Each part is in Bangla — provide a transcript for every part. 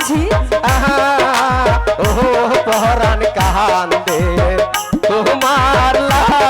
বুঝি আহা ও পহরান কাহান দে তোমার লা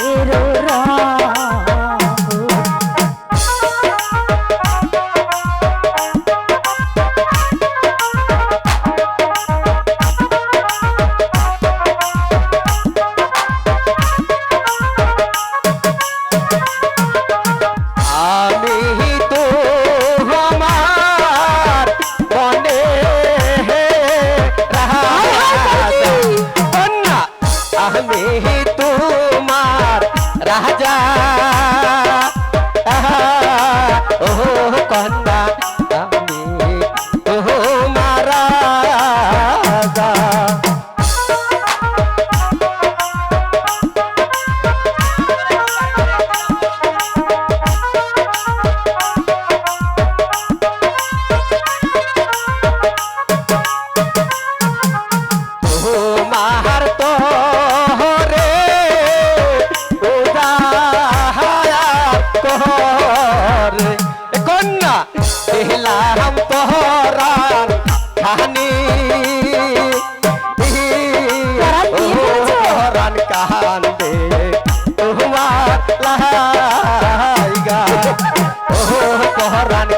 पहला हम तोहरा कहानी तोहरन कहान दे तोहरा लाएगा ओ तोहरन